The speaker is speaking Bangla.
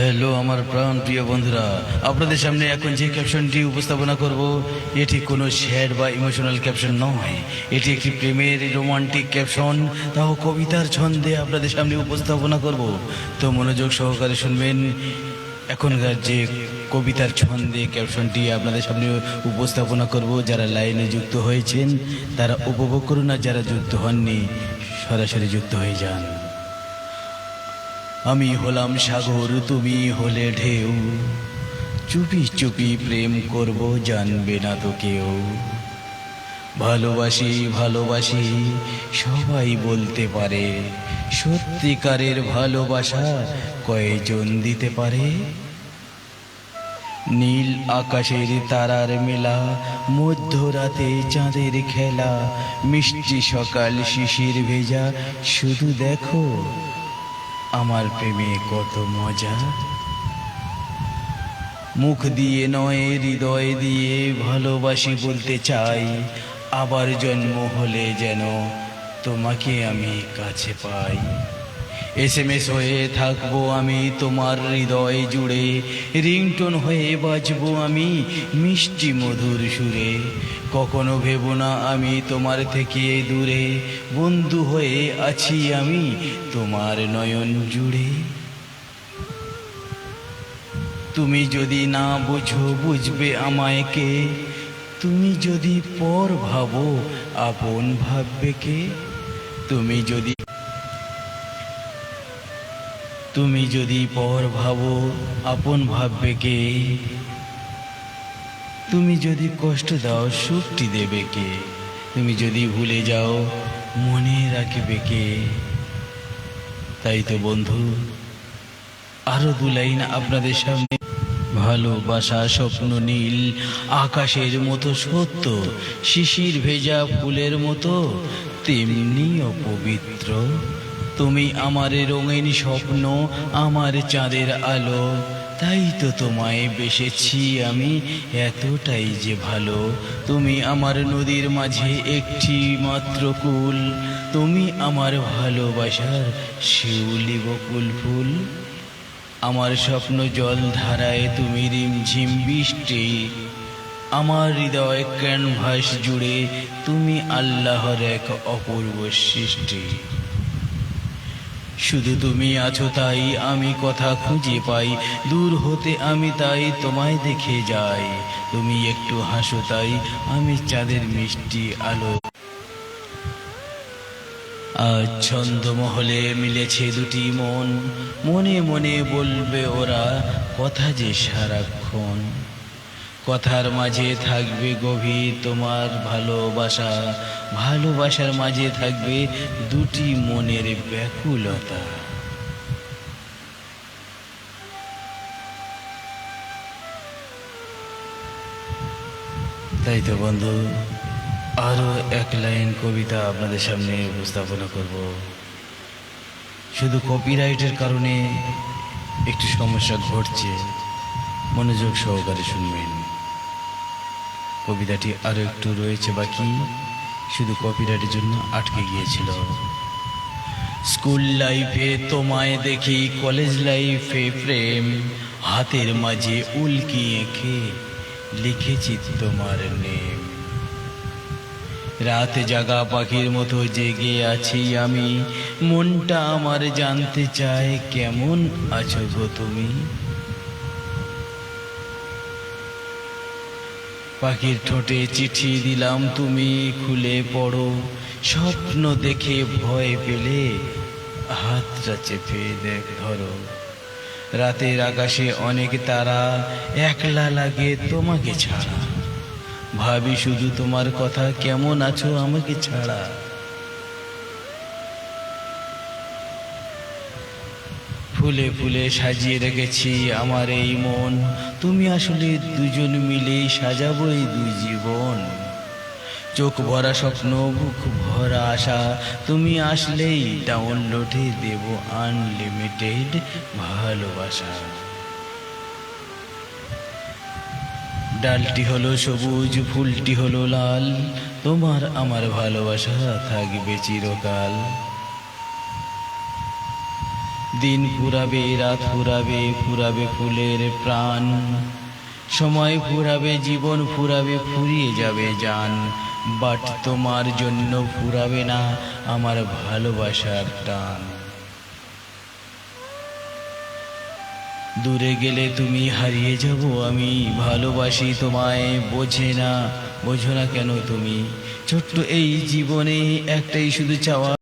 হ্যালো আমার প্রাণ প্রিয় বন্ধুরা। আপনাদের সামনে এখন যে ক্যাপশনটি উপস্থাপনা করব, এটি কোনো শ্যাড বা ইমোশনাল ক্যাপশন নয়। এটি একটি প্রেমের রোমান্টিক ক্যাপশন তাও কবিতার ছন্দে আপনাদের সামনে উপস্থাপনা করব। তো মনোযোগ সহকারে শুনবেন। এখনকার যে কবিতার ছন্দে ক্যাপশনটি আপনাদের সামনে উপস্থাপনা করব, যারা লাইনে যুক্ত হয়েছেন, তারা উপভোগ করুন আর যারা যুক্ত হননি, সরাসরি যুক্ত হয়ে যান। আমি হলাম সাগর, তুমি হলে ঢেউ। চুপি চুপি প্রেম করব, জানবে না তো কেউ। ভালোবাসি ভালোবাসি, সবাই বলতে পারে। সত্যিকারের ভালোবাসা কয়জন দিতে পারে? নীল আকাশের তারার মেলা, মধ্যরাতে চাঁদের খেলা, মিষ্টি সকাল শিশির ভেজা, শুধু দেখো আমার প্রেমে কত মজা। মুখ দিয়ে নয়, হৃদয় দিয়ে ভালোবাসি বলতে চাই, আবার জন্ম হলে যেন তোমাকে আমি কাছে পাই। এস এম এস হয়ে থাকব আমি তোমার হৃদয় জুড়ে। রিংটোন হয়ে বাজবো আমি মিষ্টি মধুর সুরে। কখনো ভেবো না আমি তোমার থেকে দূরে। বন্ধু হয়ে আছি আমি তোমার নয়ন জুড়ে। তুমি যদি না বুঝো বুঝবে আমায় কে। তুমি যদি পর ভাবো আপন ভাববে কে। তুমি যদি তুমি যদি পর ভাবো, আপন ভাববে কে? তুমি যদি কষ্ট দাও, সুখটি দেবে কে? তুমি যদি ভুলে যাও, মনে রাখবে কে? তাই তো বন্ধু, আরও দু লাইন আপনাদের সামনে। ভালোবাসা স্বপ্ন নীল, আকাশের মতো সত্য, শিশির ভেজা ফুলের মতো, তেমনি অপবিত্র। তুমি আমার রঙিন স্বপ্ন, আমার চাঁদের আলো। তাই তো তোমায় বেসেছি আমি এতটাই যে ভালো। তুমি আমার নদীর মাঝে একটি মাত্র কুল। তুমি আমার ভালোবাসার শিউলি বকুল ফুল। আমার স্বপ্ন জল ধারায় তুমি রিমঝিম বৃষ্টি। আমার হৃদয় ক্যানভাস জুড়ে তুমি আল্লাহর এক অপূর্ব সৃষ্টি। শুধু তুমি আছো তাই আমি কথা খুঁজে পাই। দূর হতে আমি তাই তোমায় দেখে যাই। তুমি একটু হাসো তাই আমি চাঁদের মিষ্টি আলো। আজ ছন্দমহলে মিলেছে দুটি মন। মনে মনে বলবে ওরা, কথা যে সারাক্ষণ। কথার মাঝে থাকবে গভীর তোমার ভালোবাসা, ভালোবাসার মাঝে থাকবে দুটি মনের ব্যাকুলতা। তাই তো বন্ধু আরও এক লাইন কবিতা আপনাদের সামনে উপস্থাপনা করব। শুধু কপিরাইটের কারণে একটু সমস্যা ঘটছে, মনোযোগ সহকারে শুনবেন। কবিতাটি আরও একটু রয়েছে বাকি। শুধু কপিরাইটের জন্য আটকে গিয়েছিল। স্কুল লাইফে তোমায় দেখি, কলেজ লাইফে প্রেম। হাতের মাঝে উল্কি এঁকে লিখেছি তোমার নেম। রাতে জাগা পাখির মতো জেগে আছি আমি। মনটা আমার জানতে চায়, কেমন আছো গো তুমি? পাখির ঠোঁটে চিঠি দিলাম, তুমি খুলে পড়ো। স্বপ্ন দেখে ভয় পেলে হাতটা চেপে দেখ ধরো। রাতের আকাশে অনেক তারা, একলা লাগে তোমাকে ছাড়া। ভাবি, শুধু তোমার কথা কেমন আছো আমাকে ছাড়া? ফুলে ফুলে সাজিয়ে রেখেছি আমার এই মন। তুমি আসলে দুজন মিলেই সাজাবো এই দুই জীবন। চোখ ভরা স্বপ্ন, বুক ভরা আশা, তুমি আসলেই ডাউনলোডে দেব আনলিমিটেড ভালোবাসা। ডালটি হলো সবুজ, ফুলটি হলো লাল, তোমার আমার ভালোবাসা থাকবে চিরকাল। দিন ফুরাবে, রাত ফুরাবে ফুরাবে ফুলের প্রাণ। সময় ফুরাবে, জীবন ফুরাবে, ফুরিয়ে যাবে জান। বাট তোমার জন্য ফুরাবে না আমার ভালোবাসার টান। দূরে গেলে তুমি হারিয়ে যাব আমি, ভালোবাসি তোমায়, বোঝে না, বোঝো না কেন তুমি। ছোট্ট এই জীবনে একটাই শুধু চাওয়া।